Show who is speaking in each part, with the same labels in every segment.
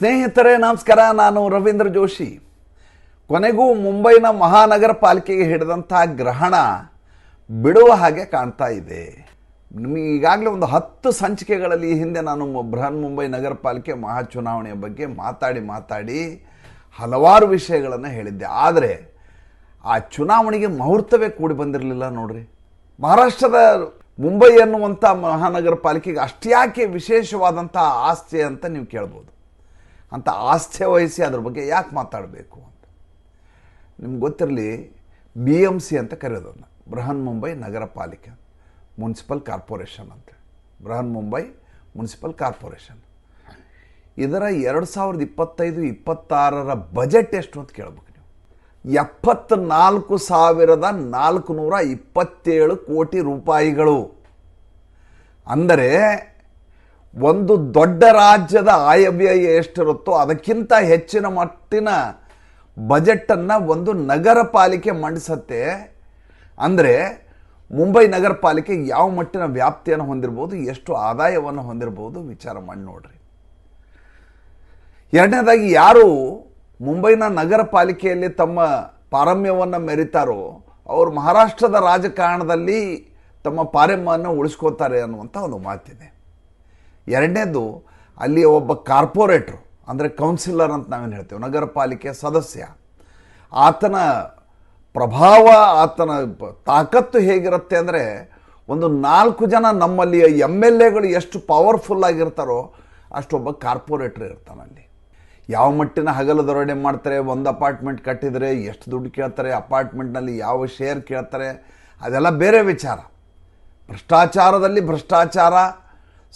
Speaker 1: ಸ್ನೇಹಿತರೆ, ನಮಸ್ಕಾರ. ನಾನು ರವೀಂದ್ರ ಜೋಶಿ. ಕೊನೆಗೂ ಮುಂಬೈನ ಮಹಾನಗರ ಪಾಲಿಕೆಗೆ ಹಿಡಿದಂತಹ ಗ್ರಹಣ ಬಿಡುವ ಹಾಗೆ ಕಾಣ್ತಾ ಇದೆ. ನಿಮಗೆ ಈಗಾಗಲೇ ಒಂದು ಹತ್ತು ಸಂಚಿಕೆಗಳಲ್ಲಿ ಹಿಂದೆ ನಾನು ಬೃಹನ್ ಮುಂಬೈ ನಗರ ಪಾಲಿಕೆ ಮಹಾಚುನಾವಣೆಯ ಬಗ್ಗೆ ಮಾತಾಡಿ ಮಾತಾಡಿ ಹಲವಾರು ವಿಷಯಗಳನ್ನು ಹೇಳಿದ್ದೆ. ಆದರೆ ಆ ಚುನಾವಣೆಗೆ ಮುಹೂರ್ತವೇ ಕೂಡಿ ಬಂದಿರಲಿಲ್ಲ ನೋಡ್ರಿ. ಮಹಾರಾಷ್ಟ್ರದ ಮುಂಬೈ ಅನ್ನುವಂಥ ಮಹಾನಗರ ಪಾಲಿಕೆಗೆ ಅಷ್ಟ್ಯಾಕೆ ವಿಶೇಷವಾದಂಥ ಆಸ್ತಿ ಅಂತ ನೀವು ಕೇಳ್ಬೋದು. ಅಂತ ಆಸ್ಥೆ ವಹಿಸಿ ಅದ್ರ ಬಗ್ಗೆ ಯಾಕೆ ಮಾತಾಡಬೇಕು ಅಂತ. ನಿಮ್ಗೆ ಗೊತ್ತಿರಲಿ ಬಿ ಎಂ ಸಿ ಅಂತ ಕರೆಯೋದನ್ನು. ಬೃಹನ್ ಮುಂಬೈ ನಗರ ಪಾಲಿಕೆ. ಮುನ್ಸಿಪಲ್ ಕಾರ್ಪೊರೇಷನ್ ಅಂತ ಬೃಹನ್ ಮುಂಬೈ ಮುನ್ಸಿಪಲ್ ಕಾರ್ಪೊರೇಷನ್. ಇದರ ಎರಡು ಸಾವಿರದ ಇಪ್ಪತ್ತೈದು, ಇಪ್ಪತ್ತಾರರ ಬಜೆಟ್ ಎಷ್ಟು ಅಂತ ಕೇಳ್ಬೇಕು ನೀವು. ಎಪ್ಪತ್ತ್ನಾಲ್ಕು ಸಾವಿರದ ನಾಲ್ಕು ನೂರ ಇಪ್ಪತ್ತೇಳು ಕೋಟಿ ರೂಪಾಯಿಗಳು. ಅಂದರೆ ಒಂದು ದೊಡ್ಡ ರಾಜ್ಯದ ಆಯವ್ಯಯ ಎಷ್ಟಿರುತ್ತೋ ಅದಕ್ಕಿಂತ ಹೆಚ್ಚಿನ ಮಟ್ಟಿನ ಬಜೆಟನ್ನು ಒಂದು ನಗರ ಪಾಲಿಕೆ ಮಂಡಿಸತ್ತೆ. ಅಂದರೆ ಮುಂಬೈ ನಗರ ಪಾಲಿಕೆ ಯಾವ ಮಟ್ಟಿನ ವ್ಯಾಪ್ತಿಯನ್ನು ಹೊಂದಿರ್ಬೋದು, ಎಷ್ಟು ಆದಾಯವನ್ನು ಹೊಂದಿರ್ಬೋದು ವಿಚಾರ ಮಾಡಿ ನೋಡ್ರಿ. ಎರಡನೇದಾಗಿ ಯಾರು ಮುಂಬೈನ ನಗರ ಪಾಲಿಕೆಯಲ್ಲಿ ತಮ್ಮ ಪಾರಮ್ಯವನ್ನು ಮೆರಿತಾರೋ, ಅವರು ಮಹಾರಾಷ್ಟ್ರದ ರಾಜಕಾರಣದಲ್ಲಿ ತಮ್ಮ ಪಾರಮ್ಯವನ್ನು ಉಳಿಸ್ಕೋತಾರೆ ಅನ್ನುವಂಥ ಒಂದು ಮಾತಿದೆ. ಎರಡನೇದು ಅಲ್ಲಿ ಒಬ್ಬ ಕಾರ್ಪೊರೇಟ್ರು, ಅಂದರೆ ಕೌನ್ಸಿಲರ್ ಅಂತ ನಾವೇನು ಹೇಳ್ತೇವೆ ನಗರ ಪಾಲಿಕೆಯ ಸದಸ್ಯ. ಆತನ ಪ್ರಭಾವ, ಆತನ ತಾಕತ್ತು ಹೇಗಿರುತ್ತೆ ಅಂದರೆ, ಒಂದು ನಾಲ್ಕು ಜನ ನಮ್ಮಲ್ಲಿ ಎಂ ಎಲ್ ಎಗಳು ಎಷ್ಟು ಪವರ್ಫುಲ್ ಆಗಿರ್ತಾರೋ, ಅಷ್ಟೊಬ್ಬ ಕಾರ್ಪೊರೇಟ್ರ್ ಇರ್ತಾನಲ್ಲಿ ಯಾವ ಮಟ್ಟಿನ ಹಗಲು ದರೋಡೆ ಮಾಡ್ತಾರೆ, ಒಂದು ಅಪಾರ್ಟ್ಮೆಂಟ್ ಕಟ್ಟಿದರೆ ಎಷ್ಟು ದುಡ್ಡು ಕೇಳ್ತಾರೆ, ಅಪಾರ್ಟ್ಮೆಂಟ್ನಲ್ಲಿ ಯಾವ ಶೇರ್ ಕೇಳ್ತಾರೆ, ಅದೆಲ್ಲ ಬೇರೆ ವಿಚಾರ. ಭ್ರಷ್ಟಾಚಾರದಲ್ಲಿ ಭ್ರಷ್ಟಾಚಾರ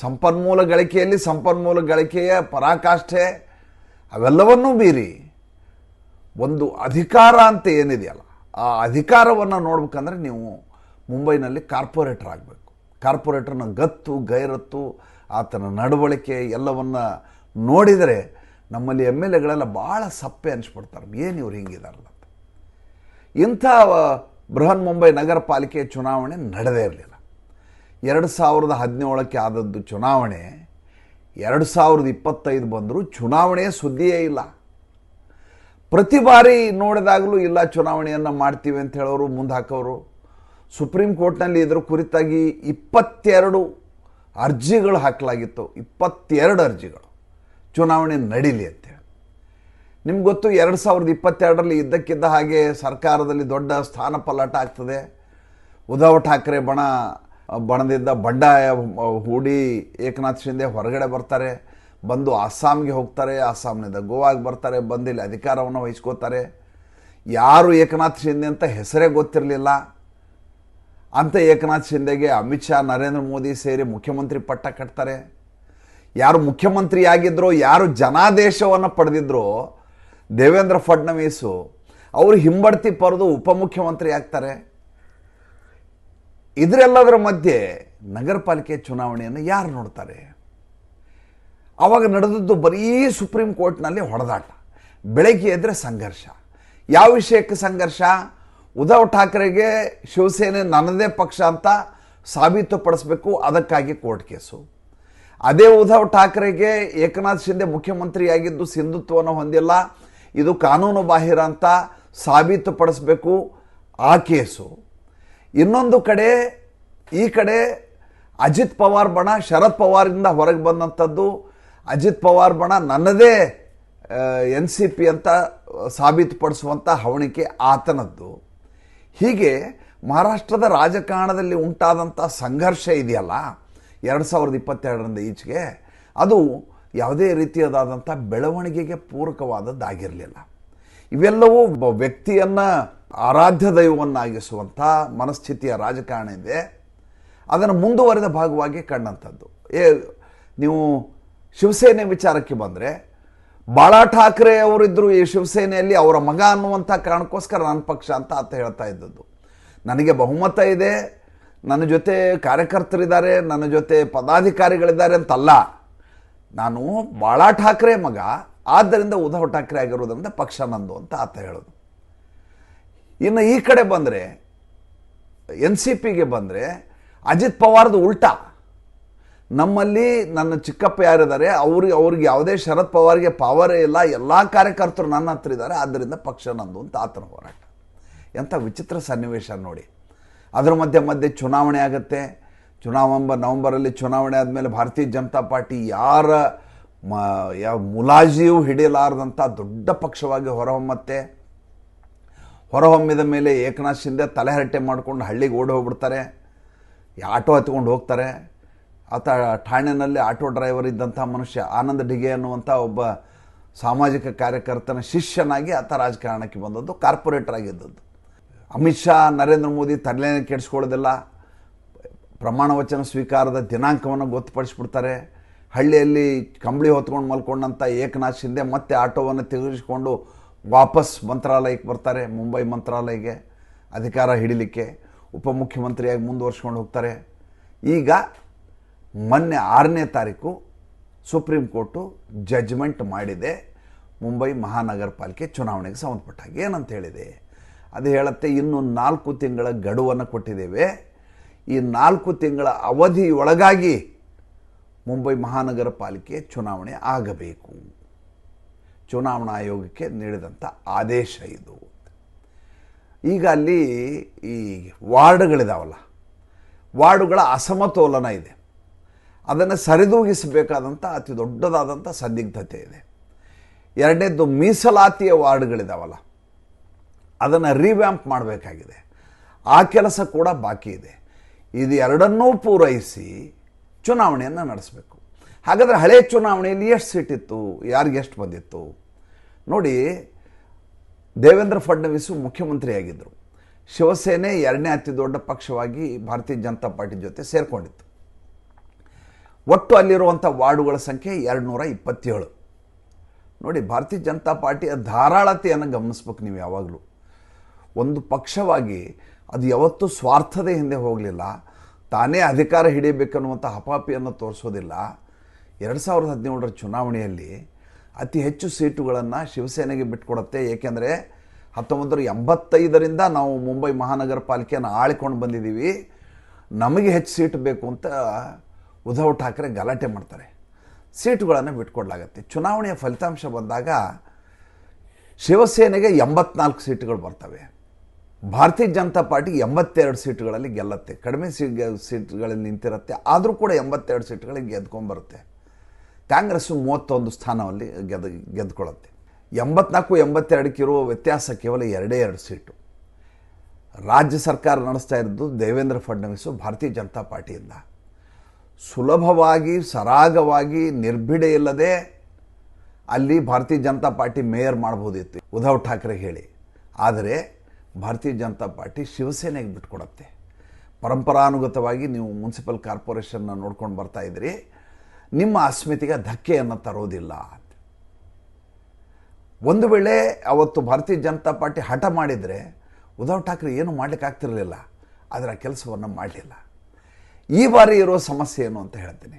Speaker 1: ಸಂಪನ್ಮೂಲ ಗಳಿಕೆಯಲ್ಲಿ ಸಂಪನ್ಮೂಲ ಗಳಿಕೆಯ ಪರಾಕಾಷ್ಠೆ ಅವೆಲ್ಲವನ್ನೂ ಮೀರಿ ಒಂದು ಅಧಿಕಾರ ಅಂತ ಏನಿದೆಯಲ್ಲ, ಆ ಅಧಿಕಾರವನ್ನು ನೋಡ್ಬೇಕಂದ್ರೆ ನೀವು ಮುಂಬೈನಲ್ಲಿ ಕಾರ್ಪೊರೇಟರ್ ಆಗಬೇಕು. ಕಾರ್ಪೊರೇಟರ್ನ ಗತ್ತು, ಗೈರತ್ತು, ಆತನ ನಡವಳಿಕೆ ಎಲ್ಲವನ್ನು ನೋಡಿದರೆ ನಮ್ಮಲ್ಲಿ ಎಂ ಎಲ್ ಎಗಳೆಲ್ಲ ಭಾಳ ಸಪ್ಪೆ ಅನಿಸ್ಬಿಡ್ತಾರೆ. ಏನು ಇವ್ರು ಹಿಂಗಿದಾರಲ್ಲ ಅಂತ. ಇಂಥ ಬೃಹನ್ ಮುಂಬೈ ನಗರ ಪಾಲಿಕೆ ಚುನಾವಣೆ ನಡೆದೇ ಇರಲಿಲ್ಲ. ಎರಡು ಸಾವಿರದ ಹದಿನೇಳಕ್ಕೆ ಆದದ್ದು ಚುನಾವಣೆ, ಎರಡು ಸಾವಿರದ ಇಪ್ಪತ್ತೈದು ಬಂದರೂ ಚುನಾವಣೆ ಸುದ್ದಿಯೇ ಇಲ್ಲ. ಪ್ರತಿ ಬಾರಿ ನೋಡಿದಾಗಲೂ ಇಲ್ಲ ಚುನಾವಣೆಯನ್ನು ಮಾಡ್ತೀವಿ ಅಂತ ಹೇಳೋರು ಮುಂದೆ ಹಾಕೋರು ಸುಪ್ರೀಂ ಕೋರ್ಟ್ನಲ್ಲಿ ಇದರ ಕುರಿತಾಗಿ ಇಪ್ಪತ್ತೆರಡು ಅರ್ಜಿಗಳು ಹಾಕಲಾಗಿತ್ತು. ಇಪ್ಪತ್ತೆರಡು ಅರ್ಜಿಗಳು. ಚುನಾವಣೆ ನಡೀಲಿ ಅಂತೇಳಿ ನಿಮ್ಗೆ ಗೊತ್ತು, ಎರಡು ಸಾವಿರದ ಇಪ್ಪತ್ತೆರಡರಲ್ಲಿ ಇದ್ದಕ್ಕಿದ್ದ ಹಾಗೆ ಸರ್ಕಾರದಲ್ಲಿ ದೊಡ್ಡ ಸ್ಥಾನ ಪಲಾಟ ಆಗ್ತದೆ. ಉದ್ಧವ್ ಠಾಕ್ರೆ ಬಣ ಬಣದಿಂದ ಬಂಡಾಯ, ಹೂಡಿ, ಏಕನಾಥ್ ಶಿಂದೆ ಹೊರಗಡೆ ಬರ್ತಾರೆ, ಬಂದು ಅಸ್ಸಾಂಗೆ ಹೋಗ್ತಾರೆ, ಅಸ್ಸಾಂನಿಂದ ಗೋವಾಗೆ ಬರ್ತಾರೆ ಬಂದಿಲ್ಲಿ ಅಧಿಕಾರವನ್ನು ವಹಿಸ್ಕೋತಾರೆ. ಯಾರು ಏಕನಾಥ್ ಶಿಂದೆ ಅಂತ ಹೆಸರೇ ಗೊತ್ತಿರಲಿಲ್ಲ. ಅಂತ ಏಕನಾಥ್ ಶಿಂದೆಗೆ ಅಮಿತ್ ಶಾ, ನರೇಂದ್ರ ಮೋದಿ ಸೇರಿ ಮುಖ್ಯಮಂತ್ರಿ ಪಟ್ಟ ಕಟ್ತಾರೆ. ಯಾರು ಮುಖ್ಯಮಂತ್ರಿ ಆಗಿದ್ರೋ ಯಾರು ಜನಾದೇಶವನ್ನು ಪಡೆದಿದ್ರೋ, ದೇವೇಂದ್ರ ಫಡ್ನವೀಸು ಅವರು ಹಿಂಬಡ್ತಿ ಪಡೆದು ಉಪಮುಖ್ಯಮಂತ್ರಿ ಆಗ್ತಾರೆ. ಇದರೆಲ್ಲದರ ಮಧ್ಯೆ ನಗರ ಪಾಲಿಕೆ ಚುನಾವಣೆಯನ್ನು ಯಾರು ನೋಡ್ತಾರೆ? ಆವಾಗ ನಡೆದದ್ದು ಬರೀ ಸುಪ್ರೀಂ ಕೋರ್ಟ್ನಲ್ಲಿ ಹೊಡೆದಾಟ. ಬೆಳಗ್ಗೆ ಎದ್ರೆ ಸಂಘರ್ಷ. ಯಾವ ವಿಷಯಕ್ಕೆ ಸಂಘರ್ಷ? ಉದ್ಧವ್ ಠಾಕ್ರೆಗೆ ಶಿವಸೇನೆ ನನ್ನದೇ ಪಕ್ಷ ಅಂತ ಸಾಬೀತುಪಡಿಸಬೇಕು, ಅದಕ್ಕಾಗಿ ಕೋರ್ಟ್ ಕೇಸು. ಅದೇ ಉದ್ಧವ್ ಠಾಕ್ರೆಗೆ ಏಕನಾಥ್ ಶಿಂದೆ ಮುಖ್ಯಮಂತ್ರಿಯಾಗಿದ್ದು ಸಿಂಧುತ್ವವನ್ನು ಹೊಂದಿಲ್ಲ, ಇದು ಕಾನೂನು ಬಾಹಿರ ಅಂತ ಸಾಬೀತುಪಡಿಸಬೇಕು, ಆ ಕೇಸು. ಇನ್ನೊಂದು ಕಡೆ, ಈ ಕಡೆ ಅಜಿತ್ ಪವಾರ್ ಬಣ ಶರದ್ ಪವಾರಿಂದ ಹೊರಗೆ ಬಂದಂಥದ್ದು. ಅಜಿತ್ ಪವಾರ್ ಬಣ ನನ್ನದೇ ಎನ್ ಸಿ ಪಿ ಅಂತ ಸಾಬೀತುಪಡಿಸುವಂಥ ಹವಣಿಕೆ ಆತನದ್ದು. ಹೀಗೆ ಮಹಾರಾಷ್ಟ್ರದ ರಾಜಕಾರಣದಲ್ಲಿ ಉಂಟಾದಂಥ ಸಂಘರ್ಷ ಇದೆಯಲ್ಲ, ಎರಡು ಸಾವಿರದ ಇಪ್ಪತ್ತೆರಡರಿಂದ ಈಚೆಗೆ, ಅದು ಯಾವುದೇ ರೀತಿಯದಾದಂಥ ಬೆಳವಣಿಗೆಗೆ ಪೂರಕವಾದದ್ದಾಗಿರಲಿಲ್ಲ. ಇವೆಲ್ಲವೂ ವ್ಯಕ್ತಿಯನ್ನು ಆರಾಧ್ಯ ದೈವವನ್ನಾಗಿಸುವಂಥ ಮನಸ್ಥಿತಿಯ ರಾಜಕಾರಣ ಇದೆ. ಅದನ್ನು ಮುಂದುವರೆದ ಭಾಗವಾಗಿ ಕಂಡಂಥದ್ದು. ಏ, ನೀವು ಶಿವಸೇನೆ ವಿಚಾರಕ್ಕೆ ಬಂದರೆ, ಬಾಳಾ ಠಾಕ್ರೆ ಅವರಿದ್ದರು ಈ ಶಿವಸೇನೆಯಲ್ಲಿ ಅವರ ಮಗ ಅನ್ನುವಂಥ ಕಾರಣಕ್ಕೋಸ್ಕರ ನನ್ನ ಪಕ್ಷ ಅಂತ ಆತ ಹೇಳ್ತಾ ಇದ್ದದ್ದು. ನನಗೆ ಬಹುಮತ ಇದೆ. ನನ್ನ ಜೊತೆ ಕಾರ್ಯಕರ್ತರಿದ್ದಾರೆ, ನನ್ನ ಜೊತೆ ಪದಾಧಿಕಾರಿಗಳಿದ್ದಾರೆ ಅಂತಲ್ಲ. ನಾನು ಬಾಳಾ ಠಾಕ್ರೆ ಮಗ, ಆದ್ದರಿಂದ ಉದ್ಧವ್ ಠಾಕ್ರೆ ಆಗಿರೋದ್ರಿಂದ ಪಕ್ಷ ನಂದು ಅಂತ ಆತ ಹೇಳೋದು. ಇನ್ನು ಈ ಕಡೆ ಬಂದರೆ, ಎನ್ ಸಿ ಪಿಗೆ ಬಂದರೆ, ಅಜಿತ್ ಪವಾರ್ದು ಉಲ್ಟಾ. ನಮ್ಮಲ್ಲಿ ನನ್ನ ಚಿಕ್ಕಪ್ಪ ಯಾರಿದ್ದಾರೆ ಅವ್ರಿಗೆ ಅವ್ರಿಗೆ ಯಾವುದೇ ಶರದ್ ಪವಾರ್ಗೆ ಪವರೇ ಇಲ್ಲ, ಎಲ್ಲ ಕಾರ್ಯಕರ್ತರು ನನ್ನ ಹತ್ರ ಇದ್ದಾರೆ ಆದ್ದರಿಂದ ಪಕ್ಷ ನಂದು ಅಂತ ಆತನ ಹೋರಾಟ. ಎಂಥ ವಿಚಿತ್ರ ಸನ್ನಿವೇಶ ನೋಡಿ. ಅದರ ಮಧ್ಯೆ ಮಧ್ಯೆ ಚುನಾವಣೆ ಆಗುತ್ತೆ. ಚುನಾವಂಬ, ನವಂಬರಲ್ಲಿ ಚುನಾವಣೆ ಆದಮೇಲೆ ಭಾರತೀಯ ಜನತಾ ಪಾರ್ಟಿ ಯಾರ ಮ ಯಾವ ಮುಲಾಜಿಯೂ ಹಿಡಿಯಲಾರದಂಥ ದೊಡ್ಡ ಪಕ್ಷವಾಗಿ ಹೊರಹೊಮ್ಮತ್ತೆ. ಹೊರಹೊಮ್ಮಿದ ಮೇಲೆ ಏಕನಾಥ್ ಶಿಂದೆ ತಲೆಹರಟೆ ಮಾಡ್ಕೊಂಡು ಹಳ್ಳಿಗೆ ಓಡಿ ಹೋಗ್ಬಿಡ್ತಾರೆ. ಆಟೋ ಹತ್ಕೊಂಡು ಹೋಗ್ತಾರೆ. ಆತ ಠಾಣೆನಲ್ಲಿ ಆಟೋ ಡ್ರೈವರ್ ಇದ್ದಂಥ ಮನುಷ್ಯ ಆನಂದ ಡಿಗೆ ಅನ್ನುವಂಥ ಒಬ್ಬ ಸಾಮಾಜಿಕ ಕಾರ್ಯಕರ್ತನ ಶಿಷ್ಯನಾಗಿ ಆತ ರಾಜಕಾರಣಕ್ಕೆ ಬಂದದ್ದು, ಕಾರ್ಪೊರೇಟರ್ ಆಗಿದ್ದದ್ದು. ಅಮಿತ್ ಶಾ, ನರೇಂದ್ರ ಮೋದಿ ತಲೆನೇ ಕೆಡಿಸ್ಕೊಳ್ಳೋದಿಲ್ಲ. ಪ್ರಮಾಣ ವಚನ ಸ್ವೀಕಾರದ ದಿನಾಂಕವನ್ನು ಗೊತ್ತುಪಡಿಸ್ಬಿಡ್ತಾರೆ. ಹಳ್ಳಿಯಲ್ಲಿ ಕಂಬಳಿ ಹೊತ್ಕೊಂಡು ಮಲ್ಕೊಂಡಂಥ ಏಕನಾಥ್ ಶಿಂದೆ ಮತ್ತೆ ಆಟೋವನ್ನು ತೆಗೆದುಕೊಂಡು ವಾಪಸ್ ಮಂತ್ರಾಲಯಕ್ಕೆ ಬರ್ತಾರೆ, ಮುಂಬೈ ಮಂತ್ರಾಲಯಕ್ಕೆ ಅಧಿಕಾರ ಹಿಡಿಲಿಕ್ಕೆ ಉಪಮುಖ್ಯಮಂತ್ರಿಯಾಗಿ ಮುಂದುವರ್ಸ್ಕೊಂಡು ಹೋಗ್ತಾರೆ. ಈಗ ಮೊನ್ನೆ ಆರನೇ ತಾರೀಕು ಸುಪ್ರೀಂ ಕೋರ್ಟು ಜಜ್ಮೆಂಟ್ ಮಾಡಿದೆ. ಮುಂಬೈ ಮಹಾನಗರ ಪಾಲಿಕೆ ಚುನಾವಣೆಗೆ ಸಂಬಂಧಪಟ್ಟಾಗ ಏನಂತ ಹೇಳಿದೆ. ಅದು ಹೇಳುತ್ತೆ, ಇನ್ನು ನಾಲ್ಕು ತಿಂಗಳ ಗಡುವನ್ನು ಕೊಟ್ಟಿದ್ದೇವೆ. ಈ ನಾಲ್ಕು ತಿಂಗಳ ಅವಧಿಯೊಳಗಾಗಿ ಮುಂಬೈ ಮಹಾನಗರ ಪಾಲಿಕೆ ಚುನಾವಣೆ ಆಗಬೇಕು. ಚುನಾವಣಾ ಆಯೋಗಕ್ಕೆ ನೀಡಿದಂಥ ಆದೇಶ ಇದು. ಈಗ ಅಲ್ಲಿ ಈ ವಾರ್ಡ್ಗಳಿದಾವಲ್ಲ, ವಾರ್ಡುಗಳ ಅಸಮತೋಲನ ಇದೆ. ಅದನ್ನು ಸರಿದೂಗಿಸಬೇಕಾದಂಥ ಅತಿ ದೊಡ್ಡದಾದಂಥ ಸಂದಿಗ್ಧತೆ ಇದೆ. ಎರಡನೇದ್ದು ಮೀಸಲಾತಿಯ ವಾರ್ಡ್ಗಳಿದಾವಲ್ಲ, ಅದನ್ನು ರಿವ್ಯಾಂಪ್ ಮಾಡಬೇಕಾಗಿದೆ. ಆ ಕೆಲಸ ಕೂಡ ಬಾಕಿ ಇದೆ. ಇದು ಎರಡನ್ನೂ ಪೂರೈಸಿ ಚುನಾವಣೆಯನ್ನು ನಡೆಸಬೇಕು. ಹಾಗಾದರೆ ಹಳೆ ಚುನಾವಣೆಯಲ್ಲಿ ಎಷ್ಟು ಸೀಟ್ ಇತ್ತು, ಯಾರಿಗೆ ಎಷ್ಟು ಬಂದಿತ್ತು? ನೋಡಿ, ದೇವೇಂದ್ರ ಫಡ್ನವೀಸು ಮುಖ್ಯಮಂತ್ರಿಯಾಗಿದ್ದರು ಶಿವಸೇನೆ ಎರಡನೇ ಅತಿ ದೊಡ್ಡ ಪಕ್ಷವಾಗಿ ಭಾರತೀಯ ಜನತಾ ಪಾರ್ಟಿ ಜೊತೆ ಸೇರಿಕೊಂಡಿತ್ತು. ಒಟ್ಟು ಅಲ್ಲಿರುವಂಥ ವಾರ್ಡುಗಳ ಸಂಖ್ಯೆ ಎರಡು ನೂರ ಇಪ್ಪತ್ತೇಳು. ನೋಡಿ, ಭಾರತೀಯ ಜನತಾ ಪಾರ್ಟಿಯ ಧಾರಾಳತೆಯನ್ನು ಗಮನಿಸ್ಬೇಕು ನೀವು ಯಾವಾಗಲೂ. ಒಂದು ಪಕ್ಷವಾಗಿ ಅದು ಯಾವತ್ತೂ ಸ್ವಾರ್ಥದ ಹಿಂದೆ ಹೋಗಲಿಲ್ಲ, ತಾನೇ ಅಧಿಕಾರ ಹಿಡಿಯಬೇಕನ್ನುವಂಥ ಹಪಾಪಿಯನ್ನು ತೋರಿಸೋದಿಲ್ಲ. ಎರಡು ಸಾವಿರದ ಹದಿನೇಳರ ಚುನಾವಣೆಯಲ್ಲಿ ಅತಿ ಹೆಚ್ಚು ಸೀಟುಗಳನ್ನು ಶಿವಸೇನೆಗೆ ಬಿಟ್ಕೊಡುತ್ತೆ. ಏಕೆಂದರೆ ಹತ್ತೊಂಬತ್ತರ ಎಂಬತ್ತೈದರಿಂದ ನಾವು ಮುಂಬೈ ಮಹಾನಗರ ಪಾಲಿಕೆಯನ್ನು ಆಳಿಕೊಂಡು ಬಂದಿದ್ದೀವಿ. ನಮಗೆ ಹೆಚ್ಚು ಸೀಟ್ ಬೇಕು ಅಂತ ಉದ್ಧವ್ ಠಾಕ್ರೆ ಗಲಾಟೆ ಮಾಡ್ತಾರೆ. ಸೀಟುಗಳನ್ನು ಬಿಟ್ಕೊಡ್ಲಾಗತ್ತೆ. ಚುನಾವಣೆಯ ಫಲಿತಾಂಶ ಬಂದಾಗ ಶಿವಸೇನೆಗೆ ಎಂಬತ್ನಾಲ್ಕು ಸೀಟುಗಳು ಬರ್ತವೆ. ಭಾರತೀಯ ಜನತಾ ಪಾರ್ಟಿ ಎಂಬತ್ತೆರಡು ಸೀಟುಗಳಲ್ಲಿ ಗೆಲ್ಲತ್ತೆ. ಕಡಿಮೆ ಸೀಟ್ ಸೀಟ್ಗಳಲ್ಲಿ ನಿಂತಿರುತ್ತೆ. ಆದರೂ ಕೂಡ ಎಂಬತ್ತೆರಡು ಸೀಟುಗಳಿಗೆ ಗೆದ್ಕೊಂಡ್ಬರುತ್ತೆ ಕಾಂಗ್ರೆಸ್ಸು ಮೂವತ್ತೊಂದು ಸ್ಥಾನದಲ್ಲಿ ಗೆದ್ದು ಗೆದ್ದುಕೊಳ್ಳುತ್ತೆ ಎಂಬತ್ನಾಲ್ಕು ಎಂಬತ್ತೆರಡಕ್ಕಿರುವ ವ್ಯತ್ಯಾಸ ಕೇವಲ ಎರಡೇ ಎರಡು ಸೀಟು. ರಾಜ್ಯ ಸರ್ಕಾರ ನಡೆಸ್ತಾ ಇರೋದು ದೇವೇಂದ್ರ ಫಡ್ನವೀಸು ಭಾರತೀಯ ಜನತಾ ಪಾರ್ಟಿಯಿಂದ. ಸುಲಭವಾಗಿ, ಸರಾಗವಾಗಿ, ನಿರ್ಭಿಡೆ ಇಲ್ಲದೆ ಅಲ್ಲಿ ಭಾರತೀಯ ಜನತಾ ಪಾರ್ಟಿ ಮೇಯರ್ ಮಾಡ್ಬೋದಿತ್ತು. ಉದ್ಧವ್ ಠಾಕ್ರೆ ಹೇಳಿ. ಆದರೆ ಭಾರತೀಯ ಜನತಾ ಪಾರ್ಟಿ ಶಿವಸೇನೆಗೆ ಬಿಟ್ಕೊಡತ್ತೆ. ಪರಂಪರಾನುಗತವಾಗಿ ನೀವು ಮುನ್ಸಿಪಲ್ ಕಾರ್ಪೊರೇಷನ್ನ ನೋಡ್ಕೊಂಡು ಬರ್ತಾ ಇದ್ರಿ ನಿಮ್ಮ ಅಸ್ಮಿತೆಗೆ ಧಕ್ಕೆಯನ್ನು ತರೋದಿಲ್ಲ ಒಂದು ವೇಳೆ ಅವತ್ತು ಭಾರತೀಯ ಜನತಾ ಪಾರ್ಟಿ ಹಠ ಮಾಡಿದರೆ ಉದ್ಧವ್ ಠಾಕ್ರೆ ಏನು ಮಾಡಲಿಕ್ಕೆ ಆಗ್ತಿರಲಿಲ್ಲ, ಅದರ ಕೆಲಸವನ್ನು ಮಾಡಲಿಲ್ಲ. ಈ ಬಾರಿ ಇರೋ ಸಮಸ್ಯೆ ಏನು ಅಂತ ಹೇಳ್ತೀನಿ.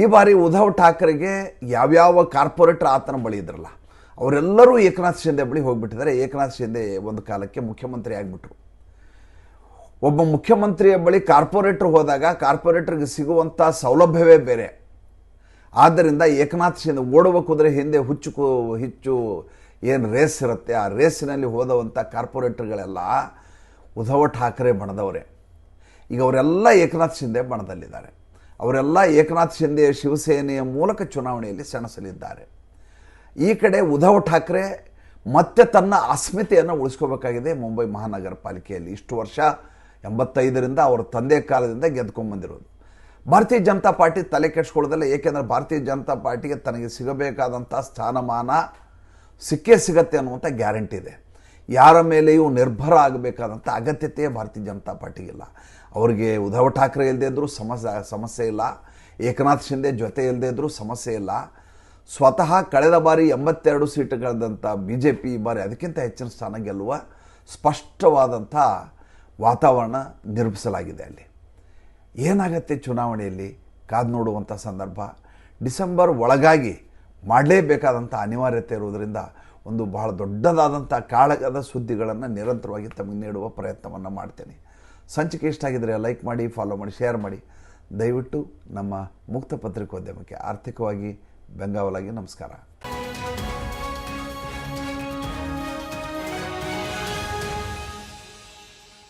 Speaker 1: ಈ ಬಾರಿ ಉದ್ಧವ್ ಠಾಕ್ರೆಗೆ ಯಾವ್ಯಾವ ಕಾರ್ಪೊರೇಟರ್ ಆತನ ಬಳಿ ಇದ್ರಲ್ಲ, ಅವರೆಲ್ಲರೂ ಏಕನಾಥ್ ಶಿಂದೆ ಬಳಿ ಹೋಗಿಬಿಟ್ಟಿದ್ದಾರೆ. ಏಕನಾಥ್ ಶಿಂದೆ ಒಂದು ಕಾಲಕ್ಕೆ ಮುಖ್ಯಮಂತ್ರಿ ಆಗಿಬಿಟ್ರು. ಒಬ್ಬ ಮುಖ್ಯಮಂತ್ರಿಯ ಬಳಿ ಕಾರ್ಪೊರೇಟರ್ ಹೋದಾಗ ಕಾರ್ಪೊರೇಟರ್ಗೆ ಸಿಗುವಂಥ ಸೌಲಭ್ಯವೇ ಬೇರೆ. ಆದ್ದರಿಂದ ಏಕನಾಥ್ ಶಿಂದೆ ಓಡುವ ಕುದುರೆ ಹಿಂದೆ ಹುಚ್ಚು ಕು ಹೆಚ್ಚು ಏನು ರೇಸ್ ಇರುತ್ತೆ, ಆ ರೇಸಿನಲ್ಲಿ ಹೋದವಂಥ ಕಾರ್ಪೊರೇಟರ್ಗಳೆಲ್ಲ ಉದ್ಧವ್ ಠಾಕ್ರೆ ಬಣದವರೇ. ಈಗ ಅವರೆಲ್ಲ ಏಕನಾಥ್ ಶಿಂದೆ ಬಣದಲ್ಲಿದ್ದಾರೆ. ಅವರೆಲ್ಲ ಏಕನಾಥ್ ಶಿಂದೆ ಶಿವಸೇನೆಯ ಮೂಲಕ ಚುನಾವಣೆಯಲ್ಲಿ ಸೆಣಸಲಿದ್ದಾರೆ. ಈ ಕಡೆ ಉದ್ಧವ್ ಠಾಕ್ರೆ ಮತ್ತೆ ತನ್ನ ಅಸ್ಮಿತೆಯನ್ನು ಉಳಿಸ್ಕೋಬೇಕಾಗಿದೆ ಮುಂಬೈ ಮಹಾನಗರ ಪಾಲಿಕೆಯಲ್ಲಿ ಇಷ್ಟು ವರ್ಷ ಎಂಬತ್ತೈದರಿಂದ ಅವರ ತಂದೆ ಕಾಲದಿಂದ ಗೆದ್ಕೊಂಡ್ಬಂದಿರೋದು ಭಾರತೀಯ ಜನತಾ ಪಾರ್ಟಿ ತಲೆ ಕೆಡಿಸ್ಕೊಳ್ಳೋದಿಲ್ಲ, ಏಕೆಂದರೆ ಭಾರತೀಯ ಜನತಾ ಪಾರ್ಟಿಗೆ ತನಗೆ ಸಿಗಬೇಕಾದಂಥ ಸ್ಥಾನಮಾನ ಸಿಕ್ಕೇ ಸಿಗತ್ತೆ ಅನ್ನುವಂಥ ಗ್ಯಾರಂಟಿ ಇದೆ. ಯಾರ ಮೇಲೆಯೂ ನಿರ್ಭರ ಆಗಬೇಕಾದಂಥ ಅಗತ್ಯತೆಯೇ ಭಾರತೀಯ ಜನತಾ ಪಾರ್ಟಿಗಿಲ್ಲ. ಅವರಿಗೆ ಉದ್ಧವ್ ಠಾಕ್ರೆ ಇಲ್ಲದೆ ಇದ್ದರೂ ಸಮಸ್ಯೆ ಸಮಸ್ಯೆ ಇಲ್ಲ. ಏಕನಾಥ್ ಶಿಂದೆ ಜೊತೆ ಇಲ್ಲದೆ ಇದ್ದರೂ ಸಮಸ್ಯೆ ಇಲ್ಲ. ಸ್ವತಃ ಕಳೆದ ಬಾರಿ ಎಂಬತ್ತೆರಡು ಸೀಟುಗಳದಂಥ ಬಿ ಜೆ ಪಿ ಈ ಬಾರಿ ಅದಕ್ಕಿಂತ ಹೆಚ್ಚಿನ ಸ್ಥಾನ ಗೆಲ್ಲುವ ಸ್ಪಷ್ಟವಾದಂಥ ವಾತಾವರಣ ನಿರ್ಮಿಸಲಾಗಿದೆ ಅಲ್ಲಿ. ಏನಾಗತ್ತೆ ಚುನಾವಣೆಯಲ್ಲಿ? ಕಾದು ನೋಡುವಂಥ ಸಂದರ್ಭ. ಡಿಸೆಂಬರ್ ಒಳಗಾಗಿ ಮಾಡಲೇಬೇಕಾದಂಥ ಅನಿವಾರ್ಯತೆ ಇರುವುದರಿಂದ ಒಂದು ಬಹಳ ದೊಡ್ಡದಾದಂಥ ಕಾಳಗದ ಸುದ್ದಿಗಳನ್ನು ನಿರಂತರವಾಗಿ ತಮಗೆ ನೀಡುವ ಪ್ರಯತ್ನವನ್ನು ಮಾಡ್ತೇನೆ. ಸಂಚಿಕೆ ಇಷ್ಟ ಆಗಿದ್ರೆ ಲೈಕ್ ಮಾಡಿ ಫಾಲೋ ಮಾಡಿ ಶೇರ್ ಮಾಡಿ. ದಯವಿಟ್ಟು ನಮ್ಮ ಮುಕ್ತ ಪತ್ರಿಕೋದ್ಯಮಕ್ಕೆ ಆರ್ಥಿಕವಾಗಿ ಬೆಂಗಾವಲಾಗಿ ನಮಸ್ಕಾರ.